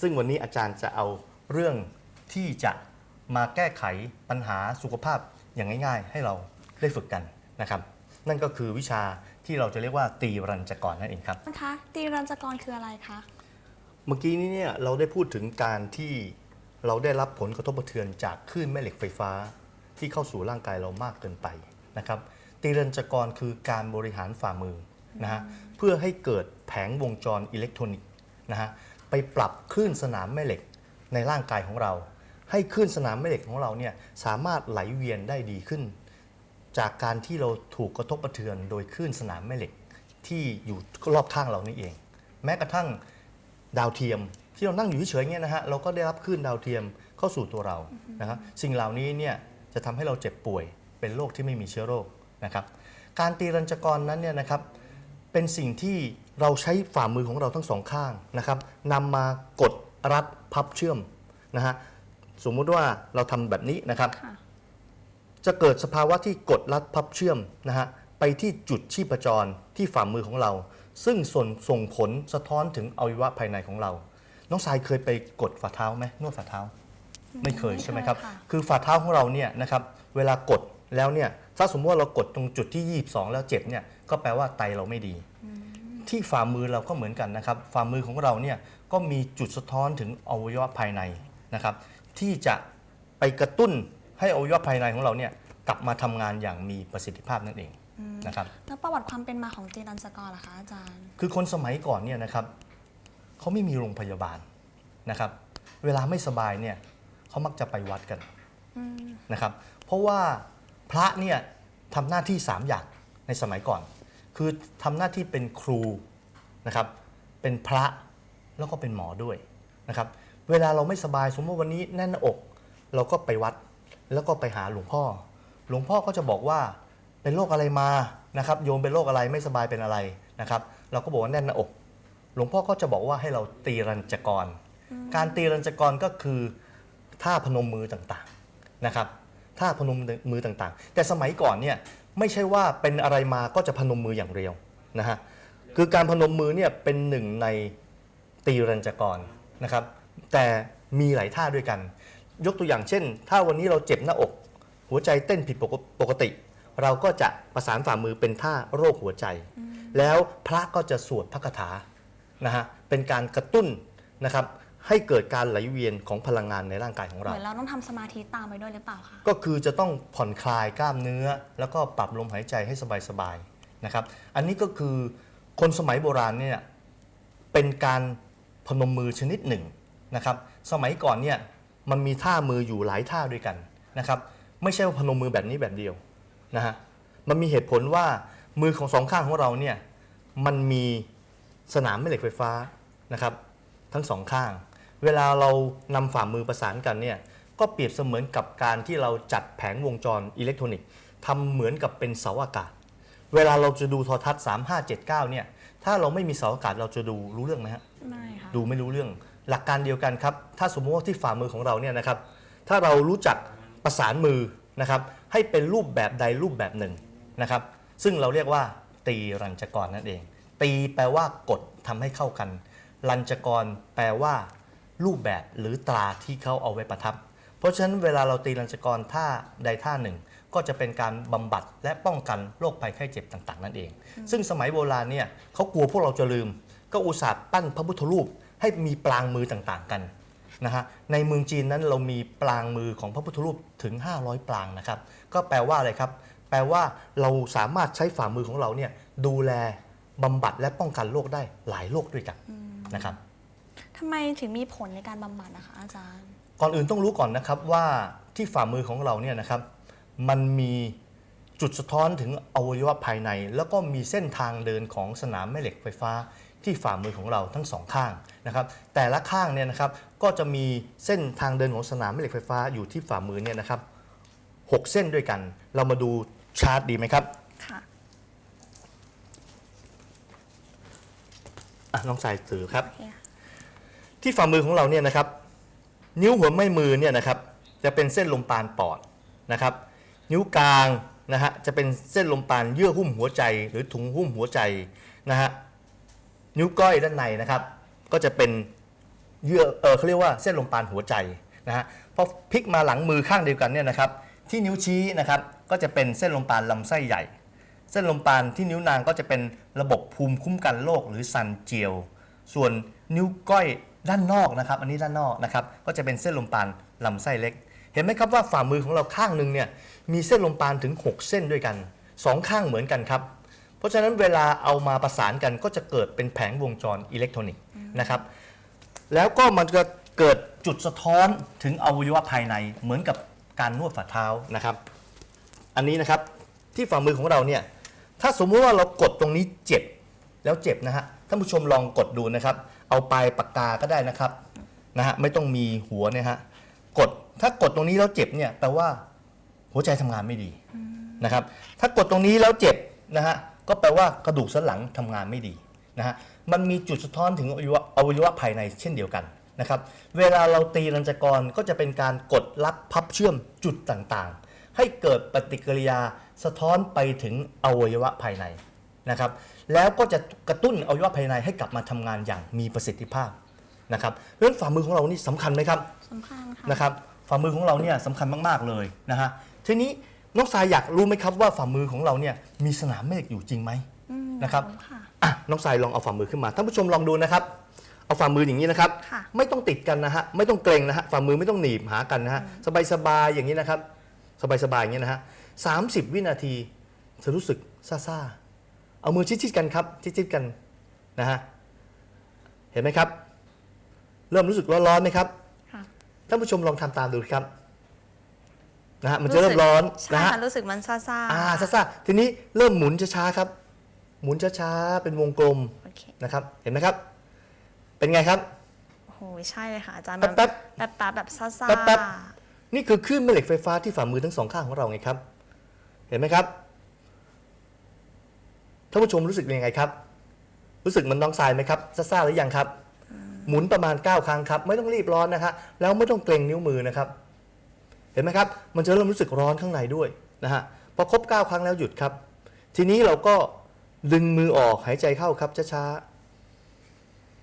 ซึ่งวันนี้อาจารย์จะเอาเรื่องที่จะมาแก้ไขปัญหาสุขภาพอย่างง่าย ๆ ให้เราได้ฝึกกันนะครับ นั่นก็คือวิชาที่เราจะเรียกว่าตีรัญจกรนั่นเองครับ นะคะตีรัญจกรคืออะไรคะ เมื่อกี้นี้เนี่ยเราได้พูดถึงการที่เราได้รับผลกระทบกระเทือนจากคลื่นแม่เหล็กไฟฟ้า ที่เข้าสู่ร่างกายเรามากเกินไปนะครับตีรัญจกรคือการบริหารฝ่ามือนะฮะเพื่อให้เกิดแผงวงจรอิเล็กทรอนิกส์นะฮะ ไปปรับคลื่นสนามแม่เหล็กในร่างกายของเรา ให้คลื่นสนามแม่เหล็กของเราเนี่ยสามารถไหลเวียนได้ดีขึ้น จากการที่เราถูกกระทบกระเทือนโดยคลื่นสนามแม่เหล็กที่อยู่รอบข้างเรานี่เอง แม้กระทั่งดาวเทียมที่เรานั่งอยู่เฉยๆเนี่ยนะฮะเราก็ได้รับคลื่นดาวเทียมเข้าสู่ตัวเรานะครับสิ่งเหล่านี้เนี่ยจะทำให้เราเจ็บป่วย เป็นโรคที่ไม่มีเชื้อโรคนะครับ การตีรัญจกรนั้นเนี่ยนะครับเป็นสิ่งที่ เราใช้ฝ่ามือของเราทั้งสองข้างนะครับนำมากดรัดพับเชื่อมนะฮะสมมุติว่าเราทำแบบนี้นะครับ ค่ะ จะเกิดสภาวะที่กดรัดพับเชื่อมนะฮะไปที่จุดชีพจรที่ฝ่ามือของเรา ซึ่งส่งส่งผลสะท้อนถึงอวัยวะภายในของเรา น้องสายเคยไปกดฝ่าเท้าไหมนวดฝ่าเท้า ไม่เคยใช่ไหมครับไม่เคยค่ะคือฝ่าเท้าของเราเนี่ยนะครับเวลากดแล้วเนี่ยถ้าสมมติว่าเรากดตรงจุดที่ 22 แล้วเจ็บเนี่ยก็แปลว่าไตเราไม่ดี ที่ฝ่ามือเราก็เหมือนกันนะครับ ฝ่ามือของเราเนี่ยก็มีจุดสะท้อนถึงอวัยวะภายในนะครับ ที่จะไปกระตุ้นให้อวัยวะภายในของเราเนี่ยกลับมาทำงานอย่างมีประสิทธิภาพนั่นเองนะครับ แล้วประวัติความเป็นมาของตีรัญจกรล่ะคะอาจารย์ คือคนสมัยก่อนเนี่ยนะครับเขาไม่มีโรงพยาบาลนะครับ เวลาไม่สบายเนี่ยเขามักจะไปวัดกันนะครับ เพราะว่าพระเนี่ยทำหน้าที่ 3 อย่างในสมัยก่อน คือทำหน้าที่เป็นครูนะครับเป็นพระแล้วก็เป็นหมอด้วยนะครับเวลาเราไม่สบายสมมติวันนี้แน่นหน้าอก เราก็ไปวัดแล้วก็ไปหาหลวงพ่อ หลวงพ่อก็จะบอกว่าเป็นโรคอะไรมานะครับโยมเป็นโรคอะไรไม่สบายเป็นอะไรนะครับ เราก็บอกว่าแน่นหน้าอก หลวงพ่อก็จะบอกว่าให้เราตีรัญจกร การตีรัญจกรก็คือท่าพนมมือต่างๆนะครับท่าพนมมือต่างๆ แต่สมัยก่อนเนี่ย ไม่ใช่ว่าเป็นอะไรมาก็จะพนมมืออย่างเดียวนะฮะคือการพนมมือเนี่ยเป็นหนึ่งในตีรัญจกรนะครับ แต่มีหลายท่าด้วยกัน ยกตัวอย่างเช่น ถ้าวันนี้เราเจ็บหน้าอก หัวใจเต้นผิดปกติ เราก็จะประสานฝ่ามือเป็นท่าโรคหัวใจ แล้วพระก็จะสวดพระคาถานะฮะเป็นการกระตุ้นนะครับ ให้เกิดการไหลเวียนของพลังงานในร่างกายของเหเรา มือนเราต้องทำสมาธิตามไปด้วยหรือเปล่าคะ ก็คือจะต้องผ่อนคลายกล้ามเนื้อ แล้วก็ปรับลมหายใจให้สบายๆนะครับ อันนี้ก็คือคนสมัยโบราณเนี่ยเป็นการพนมมือชนิดหนึ่งนะครับ สมัยก่อนเนี่ยมันมีท่ามืออยู่หลายท่าด้วยกันนะครับ ไม่ใช่ว่าพนมมือแบบนี้แบบเดียวนะฮะมันมีเหตุผลว่ามือของสองข้างของเราเนี่ยมันมีสนามแม่เหล็กไฟฟ้านะครับ ทั้งสองข้าง เวลาเรานำฝ่ามือประสานกันเนี่ยก็เปรียบเสมือนกับการที่เราจัดแผงวงจรอิเล็กทรอนิกส์ทำเหมือนกับเป็นเสาอากาศ เวลาเราจะดูโทรทัศน์3579เนี่ยถ้าเราไม่มีเสาอากาศเราจะดูรู้เรื่องไหมฮะ ไม่ค่ะ ดูไม่รู้เรื่องหลักการเดียวกันครับ ถ้าสมมติว่าที่ฝ่ามือของเราเนี่ยนะครับ ถ้าเรารู้จักประสานมือนะครับ ให้เป็นรูปแบบใดรูปแบบหนึ่งนะครับ ซึ่งเราเรียกว่า ตีรัญจกรนั่นเอง ตีแปลว่ากดทำให้เข้ากัน รัญจกรแปลว่า รูปแบบหรือตราที่เขาเอาไว้ประทับ เพราะฉะนั้นเวลาเราตีรัญจกรท่าใดท่าหนึ่ง ก็จะเป็นการบำบัดและป้องกันโรคภัยไข้เจ็บต่างๆ นั่นเอง ซึ่งสมัยโบราณเนี่ยเขากลัวพวกเราจะลืม ก็อุตส่าห์ปั้นพระพุทธรูปให้มีปรางมือต่างๆกันนะฮะในเมืองจีนนั้นเรามีปรางมือของพระพุทธรูปถึง 500ปรางนะครับ ก็แปลว่าอะไรครับ แปลว่าเราสามารถใช้ฝ่ามือของเราเนี่ยดูแลบำบัดและป้องกันโรคได้หลายโรคด้วยกันนะครับ ทำไมถึงมีผลในการบำบัดนะคะอาจารย์ ก่อนอื่นต้องรู้ก่อนนะครับว่าที่ฝ่ามือของเราเนี่ยนะครับ มันมีจุดสะท้อนถึงอวัยวะภายใน แล้วก็มีเส้นทางเดินของสนามแม่เหล็กไฟฟ้า ที่ฝ่ามือของเราทั้งสองข้างนะครับ แต่ละข้างเนี่ยนะครับก็จะมีเส้นทางเดินของสนามแม่เหล็กไฟฟ้าอยู่ที่ฝ่ามือเนี่ยนะครับหกเส้นด้วยกัน เรามาดูชาร์ตดีไหมครับค่ะอะน้องสายถือครับ โอเคค่ะ ที่ฝ่ามือของเราเนี่ยนะครับ นิ้วหัวแม่มือเนี่ยนะครับจะเป็นเส้นลมปานปอดนะครับ นิ้วกลางนะฮะจะเป็นเส้นลมปานเยื่อหุ้มหัวใจ หรือถุงหุ้มหัวใจนะฮะนิ้วก้อยด้านในนะครับ ก็จะเป็นเยื่อเออเขาเรียกว่าเส้นลมปานหัวใจนะฮะพอพลิกมาหลังมือข้างเดียวกันเนี่ยนะครับ ที่นิ้วชี้นะครับก็จะเป็นเส้นลมปานลำไส้ใหญ่ เส้นลมปานที่นิ้วนางก็จะเป็นระบบภูมิคุ้มกันโรคหรือซันเจียว ส่วนนิ้วก้อย ด้านนอกนะครับ อันนี้ด้านนอกนะครับ ก็จะเป็นเส้นลมปานลำไส้เล็ก เห็นไหมครับว่าฝ่ามือของเราข้างหนึ่งเนี่ยมีเส้นลมปานถึง 6 เส้นด้วยกันสองข้างเหมือนกันครับ เพราะฉะนั้นเวลาเอามาประสานกันก็จะเกิดเป็นแผงวงจรอิเล็กทรอนิกส์นะครับ แล้วก็มันจะเกิดจุดสะท้อนถึงอวัยวะภายในเหมือนกับการนวดฝ่าเท้านะครับ อันนี้นะครับที่ฝ่ามือของเราเนี่ยถ้าสมมุติว่าเรากดตรงนี้เจ็บแล้วเจ็บนะฮะท่านผู้ชมลองกดดูนะครับ เอาปลายปากกาก็ได้นะครับนะฮะไม่ต้องมีหัวเนี่ยฮะกดถ้ากดตรงนี้แล้วเจ็บเนี่ยแปลว่าหัวใจทำงานไม่ดีนะครับ ถ้ากดตรงนี้แล้วเจ็บนะฮะก็แปลว่ากระดูกสันหลังทำงานไม่ดีนะฮะมันมีจุดสะท้อนถึงอวัยวะอวัยวะภายในเช่นเดียวกันนะครับ เวลาเราตีรัญจกรก็จะเป็นการกดลัดพับเชื่อมจุดต่างๆ ให้เกิดปฏิกิริยาสะท้อนไปถึงอวัยวะภายใน นะครับแล้วก็จะกระตุ้นอวัยวะภายในให้กลับมาทำงานอย่างมีประสิทธิภาพนะครับเพราะฉะนั้นฝ่ามือของเรานี่สำคัญไหมครับสำคัญค่ะนะครับฝ่ามือของเราเนี่ยสำคัญมากๆเลยนะฮะทีนี้น้องสายอยากรู้ไหมครับว่าฝ่ามือของเราเนี่ยมีสนามแม่เหล็กอยู่จริงไหมอืมนะครับค่ะอะน้องสายลองเอาฝ่ามือขึ้นมาท่านผู้ชมลองดูนะครับ เอาฝ่ามืออย่างนี้นะครับค่ะไม่ต้องติดกันนะฮะไม่ต้องเกรงนะฮะฝ่ามือไม่ต้องหนีบหากันนะฮะสบายๆอย่างนี้นะครับ สบายๆอย่างนี้นะฮะสามสิบวินาทีจะรู้สึกซ่าๆ เอามือชิดๆกันครับ ชิดๆกันนะฮะ เห็นไหมครับ เริ่มรู้สึกร้อนๆไหมครับค่ะท่านผู้ชมลองทำตามดูครับนะฮะมันจะเริ่มร้อนใช่นะฮะค่ะรู้สึกมันซ่าๆอ่าซ่าๆทีนี้เริ่มหมุนช้าๆครับ หมุนช้าๆเป็นวงกลมโอเคนะครับ เห็นไหมครับ เป็นไงครับโอ้โหใช่เลยค่ะอาจารย์แป๊บแป๊บแป๊บแป๊บแบบซ่าแป๊บแป๊บนี่คือคลื่นแม่เหล็กไฟฟ้าที่ฝ่ามือทั้งสองข้างของเราไงครับ เห็นไหมครับ ท่านผู้ชมรู้สึกยังไงครับ รู้สึกมันน้องทรายไหมครับซ่าๆหรือยังครับ หมุนประมาณ 9 ครั้งครับ ไม่ต้องรีบร้อนนะครับแล้วไม่ต้องเกรงนิ้วมือนะครับ เห็นไหมครับ มันจะเริ่มรู้สึกร้อนข้างในด้วยนะฮะพอครบ 9 ครั้งแล้วหยุดครับ ทีนี้เราก็ดึงมือออกหายใจเข้าครับช้า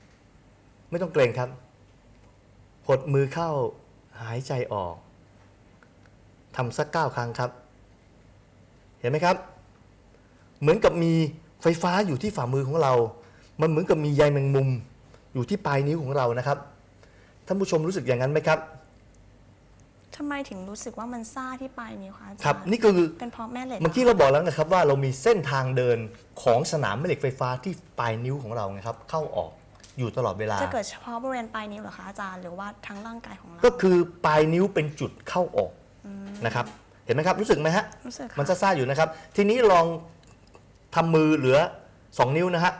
ๆไม่ต้องเกรงครับหดมือเข้าหายใจออกทำสัก9ครั้งครับ เห็นไหมครับ เหมือนกับมีไฟฟ้าอยู่ที่ฝ่ามือของเรา มันเหมือนกับมีใยแมงมุม อยู่ที่ปลายนิ้วของเรานะครับ ท่านผู้ชมรู้สึกอย่างนั้นไหมครับ ทำไมถึงรู้สึกว่ามันซ่าที่ปลายนิ้วคะอาจารย์ครับนี่คือ เป็นเพราะแม่เหล็กเมื่อกี้หเราบอกแล้วนะครับว่าเรามีเส้นทางเดินของสนามแม่เหล็กไฟฟ้าที่ปลายนิ้วของเรานะครับ เข้าออกอยู่ตลอดเวลา จะเกิดเฉพาะบริเวณปลายนิ้วเหรอคะอาจารย์หรือว่าทั้งร่างกายของเราก็คือปลายนิ้วเป็นจุดเข้าออกนะครับ เห็นไหมครับรู้สึกไหมฮะ รู้สึกค่ะ มันซ่าๆอยู่นะครับ ทีนี้ลอง ทำมือเหลือ 2 นิ้วนะฮะ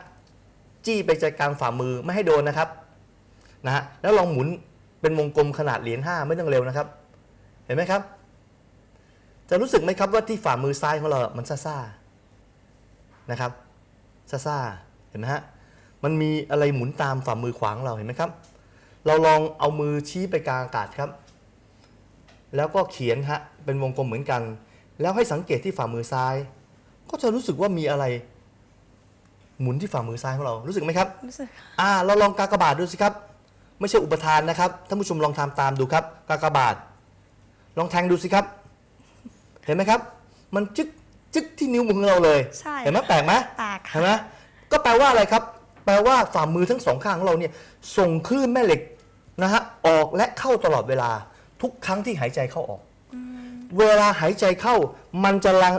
จี้ไปใจกลางฝ่ามือไม่ให้โดนนะครับนะฮะแล้วลองหมุนเป็นวงกลมขนาดเหรียญ5ไม่ต้องเร็วนะครับ เห็นไหมครับ จะรู้สึกไหมครับว่าที่ฝ่ามือซ้ายของเรา มันซ่าๆนะครับซ่าๆเห็นไหมฮะมันมีอะไรหมุนตามฝ่ามือขวางเราเห็นไหมครับ เราลองเอามือชี้ไปกลางอากาศครับ แล้วก็เขียนฮะเป็นวงกลมเหมือนกัน แล้วให้สังเกตที่ฝ่ามือซ้าย ก็จะรู้สึกว่ามีอะไร หมุนที่ฝ่ามือซ้ายของเรารู้สึกไหมครับ รู้สึกค่ะอ่า เราลองกากบาทดูสิครับ ไม่ใช่อุปทานนะครับท่านผู้ชมลองทำตามดูครับ กากบาท ลองแทงดูสิครับ เห็นไหมครับ มันจึ๊กจึ๊กที่นิ้วมือของเราเลย ใช่เห็นไหมแปลกไหม แปลกเห็นค่ะไหมก็แปลว่าอะไรครับ แปลว่าฝ่ามือทั้งสองข้างของเราเนี่ยส่งคลื่นแม่เหล็กนะฮะออกและเข้าตลอดเวลาทุกครั้งที่หายใจเข้าออก เวลาหายใจเข้ามันจะลัง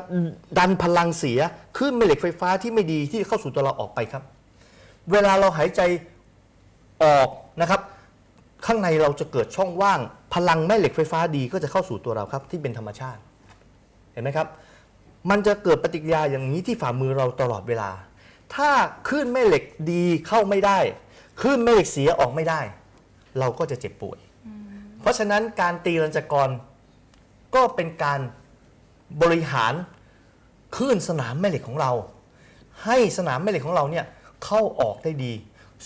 ดันพลังเสียคลื่นแม่เหล็กไฟฟ้าที่ไม่ดีที่เข้าสู่ตัวเราออกไปครับ เวลาเราหายใจออกนะครับ ข้างในเราจะเกิดช่องว่าง พลังแม่เหล็กไฟฟ้าดีก็จะเข้าสู่ตัวเราครับ ที่เป็นธรรมชาติ เห็นไหมครับ มันจะเกิดปฏิกิริยาอย่างนี้ที่ฝ่ามือเราตลอดเวลา ถ้าคลื่นแม่เหล็กดีเข้าไม่ได้คลื่นแม่เหล็กเสียออกไม่ได้ เราก็จะเจ็บป่วย เพราะฉะนั้นการตีรัญจกร ก็เป็นการบริหารคลื่นสนามแม่เหล็กของเรา ให้สนามแม่เหล็กของเราเนี่ยเข้าออกได้ดี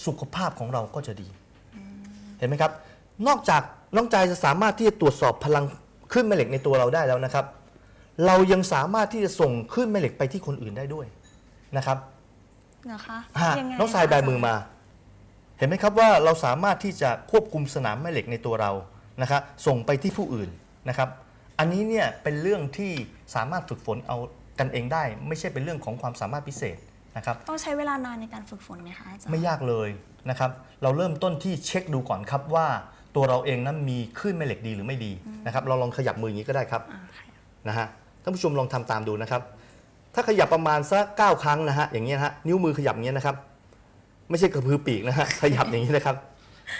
สุขภาพของเราก็จะดี เห็นไหมครับ นอกจากน้องใจจะสามารถที่จะตรวจสอบพลังคลื่นแม่เหล็กในตัวเราได้แล้วนะครับ เรายังสามารถที่จะส่งคลื่นแม่เหล็กไปที่คนอื่นได้ด้วยนะครับนะคะฮะยังไงน้องทรายคะแบมือมา เห็นไหมครับว่าเราสามารถที่จะควบคุมสนามแม่เหล็กในตัวเรานะครับส่งไปที่ผู้อื่นนะครับ อันนี้เนี่ยเป็นเรื่องที่สามารถฝึกฝนเอากันเองได้ ไม่ใช่เป็นเรื่องของความสามารถพิเศษนะครับ ต้องใช้เวลานานในการฝึกฝนไหมคะอาจารย์ ไม่ยากเลยนะครับ เราเริ่มต้นที่เช็คดูก่อนครับว่าตัวเราเองนั้นมีคลื่นแม่เหล็กดีหรือไม่ดีนะครับ เราลองขยับมืออย่างนี้ก็ได้ครับอ่าค่ะนะฮะท่านผู้ชมลองทำตามดูนะครับ ถ้าขยับประมาณสักเก้าครั้งนะฮะอย่างเงี้ยนะฮะนิ้วมือขยับอย่างเงี้ยนะครับ ไม่ใช่กระพือปีกนะฮะขยับอย่างนี้นะครับ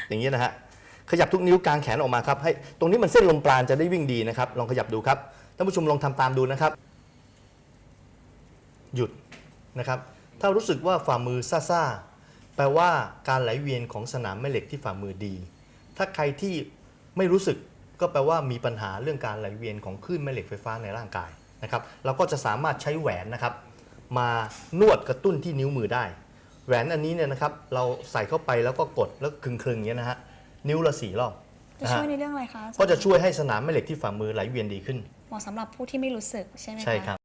อย่างนี้นะฮะ ขยับทุกนิ้วกลางแขนออกมาครับให้ตรงนี้มันเส้นลมปราณจะได้วิ่งดีนะครับ ลองขยับดูครับท่านผู้ชมลองทำตามดูนะครับ หยุดนะครับ ถ้ารู้สึกว่าฝ่ามือซ่าๆแปลว่าการไหลเวียนของสนามแม่เหล็กที่ฝ่ามือดี ถ้าใครที่ไม่รู้สึกก็แปลว่ามีปัญหาเรื่องการไหลเวียนของคลื่นแม่เหล็กไฟฟ้าในร่างกายนะครับเราก็จะสามารถใช้แหวนนะครับ มานวดกระตุ้นที่นิ้วมือได้ แหวนอันนี้เนี่ยนะครับ เราใส่เข้าไปแล้วก็กดแล้วคลึงๆอย่างเงี้ยนะฮะ นิ้วละสี่รอบจะนะช่ฮะวยในเรื่องอะไรคะอาจารย์ก็จะช่วยให้สนามแม่เหล็กที่ฝ่ามือไหลเวียนดีขึ้น เหมาะสำหรับผู้ที่ไม่รู้สึกใช่ไหมคะ ใช่ครับ